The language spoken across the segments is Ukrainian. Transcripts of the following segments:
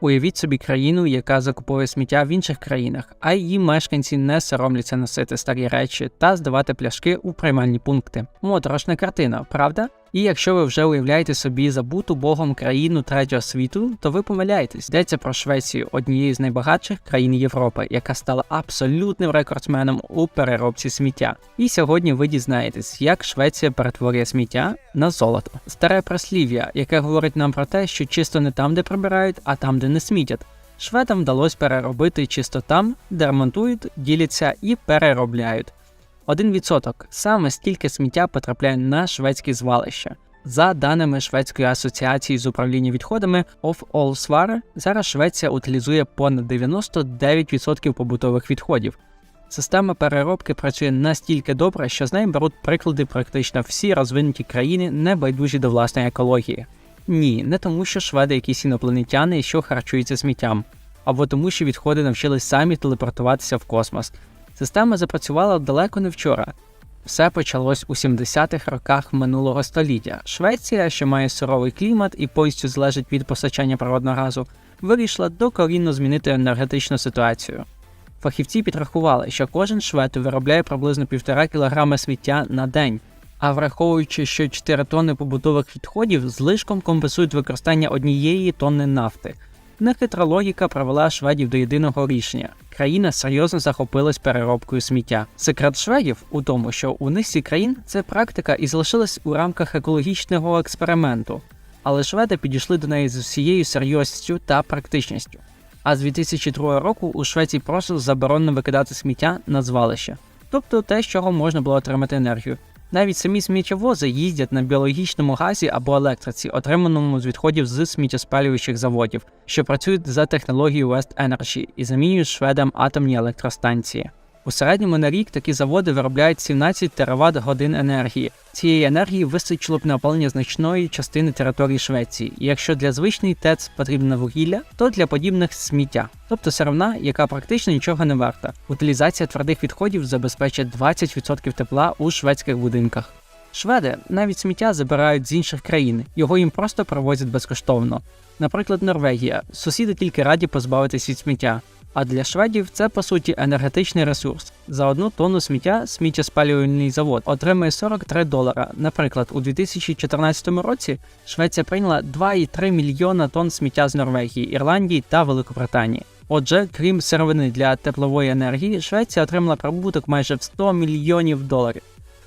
Уявіть собі країну, яка закуповує сміття в інших країнах, а її мешканці не соромляться носити старі речі та здавати пляшки у приймальні пункти. Моторошна картина, правда? І якщо ви вже уявляєте собі забуту Богом країну третього світу, то ви помиляєтесь. Йдеться про Швецію, однієї з найбагатших країн Європи, яка стала абсолютним рекордсменом у переробці сміття. І сьогодні ви дізнаєтесь, як Швеція перетворює сміття на золото. Старе прислів'я, яке говорить нам про те, що чисто не там, де прибирають, а там, де не смітять. Шведам вдалося переробити чисто там, де ремонтують, діляться і переробляють. 1% саме стільки сміття потрапляє на шведські звалища. За даними Шведської асоціації з управління відходами of All Allsvar, зараз Швеція утилізує понад 99% побутових відходів. Система переробки працює настільки добре, що з неї беруть приклади практично всі розвинуті країни, не байдужі до власної екології. Ні, не тому, що шведи якісь інопланетяни, що харчуються сміттям, або тому, що відходи навчились самі телепортуватися в космос. Система запрацювала далеко не вчора. Все почалось у 70-х роках минулого століття. Швеція, що має суровий клімат і повністю залежить від постачання природного газу, вирішила докорінно змінити енергетичну ситуацію. Фахівці підрахували, що кожен швед виробляє приблизно 1,5 кг сміття на день. А враховуючи, що 4 тонни побутових відходів злишком компенсують використання однієї тонни нафти. Нехитра логіка привела шведів до єдиного рішення. Країна серйозно захопилась переробкою сміття. Секрет шведів у тому, що у низці країн це практика і залишилась у рамках екологічного експерименту, але шведи підійшли до неї з усією серйозністю та практичністю. А з 2002 року у Швеції просто заборонено викидати сміття на звалище, тобто те, з чого можна було отримати енергію. Навіть самі сміттєвози їздять на біологічному газі або електриці, отриманому з відходів з сміттєспалюючих заводів, що працюють за технологією West Energy і замінюють шведам атомні електростанції. У середньому на рік такі заводи виробляють 17 тераватт годин енергії. Цієї енергії вистачило б на опалення значної частини території Швеції. І якщо для звичної ТЕЦ потрібне вугілля, то для подібних сміття, тобто сировина, яка практично нічого не варта. Утилізація твердих відходів забезпечить 20% тепла у шведських будинках. Шведи навіть сміття забирають з інших країн, його їм просто привозять безкоштовно. Наприклад, Норвегія. Сусіди тільки раді позбавитись від сміття. А для шведів це по суті енергетичний ресурс. За одну тонну сміття сміттєспалювальний завод отримує 43 долара. Наприклад, у 2014 році Швеція прийняла 2,3 мільйона тонн сміття з Норвегії, Ірландії та Великобританії. Отже, крім сировини для теплової енергії, Швеція отримала прибуток майже в 100 мільйонів доларів.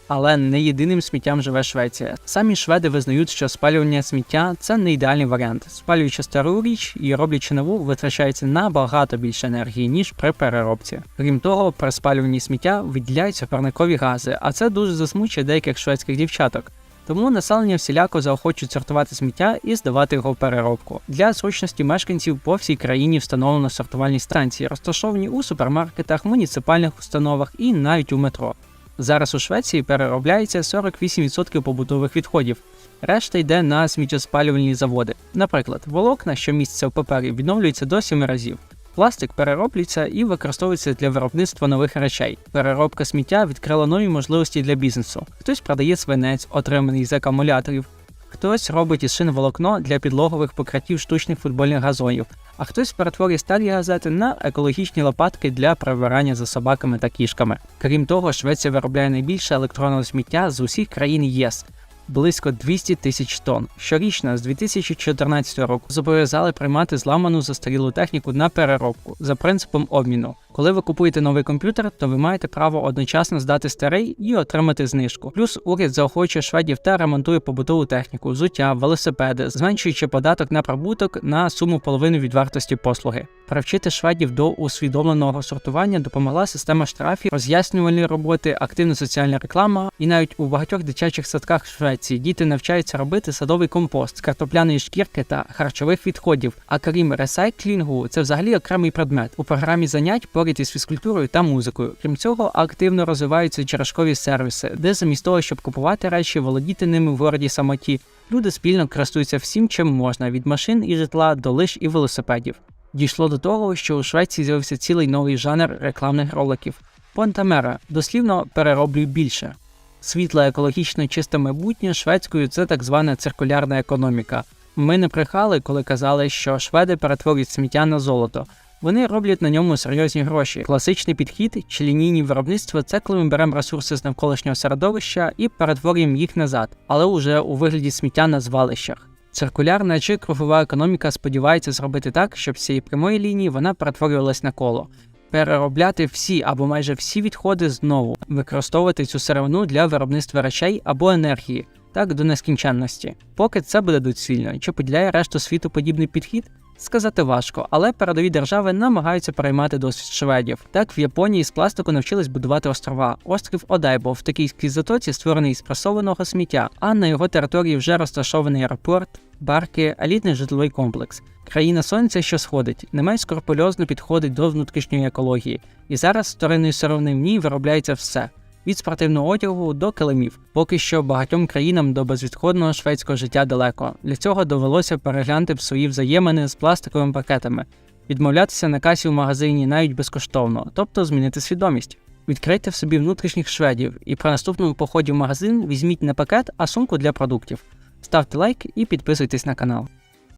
Але не єдиним сміттям живе Швеція. Самі шведи визнають, що спалювання сміття це не ідеальний варіант. Спалюючи стару річ і роблячи нову, витрачається набагато більше енергії, ніж при переробці. Крім того, при спалюванні сміття виділяються парникові гази, а це дуже засмучує деяких шведських дівчаток. Тому населення всіляко заохочують сортувати сміття і здавати його в переробку. Для зручності мешканців по всій країні встановлено сортувальні станції, розташовані у супермаркетах, муніципальних установах і навіть у метро. Зараз у Швеції переробляється 48% побутових відходів. Решта йде на сміттєспалювальні заводи. Наприклад, волокна, що містяться в папері, відновлюються до 7 разів. Пластик перероблюється і використовується для виробництва нових речей. Переробка сміття відкрила нові можливості для бізнесу. Хтось продає свинець, отриманий з акумуляторів, хтось робить із шин волокно для підлогових покриттів штучних футбольних газонів, а хтось перетворює старі газети на екологічні лопатки для прибирання за собаками та кішками. Крім того, Швеція виробляє найбільше електронного сміття з усіх країн ЄС. Близько 200 тисяч тонн. Щорічно з 2014 року зобов'язали приймати зламану застарілу техніку на переробку за принципом обміну. Коли ви купуєте новий комп'ютер, то ви маєте право одночасно здати старий і отримати знижку. Плюс уряд заохочує шведів та ремонтує побутову техніку, взуття, велосипеди, зменшуючи податок на прибуток на суму половини від вартості послуги. Привчити шведів до усвідомленого сортування допомогла система штрафів, роз'яснювальні роботи, активна соціальна реклама, і навіть у багатьох дитячих садках Швеції діти навчаються робити садовий компост з картопляної шкірки та харчових відходів. А крім ресайклінгу, це взагалі окремий предмет у програмі занять поряд із фізкультурою та музикою. Крім цього, активно розвиваються черешкові сервіси, де замість того, щоб купувати речі, володіти ними в городі самоті, люди спільно користуються всім, чим можна від машин і житла до лиш і велосипедів. Дійшло до того, що у Швеції з'явився цілий новий жанр рекламних роликів. Понтамера дослівно перероблюй більше. Світле екологічно чисте майбутнє шведською це так звана циркулярна економіка. Ми не брехали, коли казали, що шведи перетворюють сміття на золото. Вони роблять на ньому серйозні гроші. Класичний підхід чи лінійні виробництва це коли ми беремо ресурси з навколишнього середовища і перетворюємо їх назад, але уже у вигляді сміття на звалищах. Циркулярна чи кругова економіка сподівається зробити так, щоб з цієї прямої лінії вона перетворювалась на коло. Переробляти всі або майже всі відходи знову, використовувати цю сировину для виробництва речей або енергії, так до нескінченності. Поки це буде доцільно, чи поділяє решту світу подібний підхід? Сказати важко, але передові держави намагаються переймати досвід шведів. Так в Японії з пластику навчились будувати острова. Острів Одайбо в Токійській затоці створений із пресованого сміття, а на його території вже розташований аеропорт, барки, елітний житловий комплекс. Країна сонця, що сходить, не менш скрупульозно підходить до внутрішньої екології, і зараз з вторинної сировини в ній виробляється все. Від спортивного одягу до килимів. Поки що багатьом країнам до безвідходного шведського життя далеко. Для цього довелося переглянути свої взаємини з пластиковими пакетами, відмовлятися на касі в магазині навіть безкоштовно, тобто змінити свідомість. Відкрийте в собі внутрішніх шведів і при наступному поході в магазин візьміть не пакет, а сумку для продуктів. Ставте лайк і підписуйтесь на канал.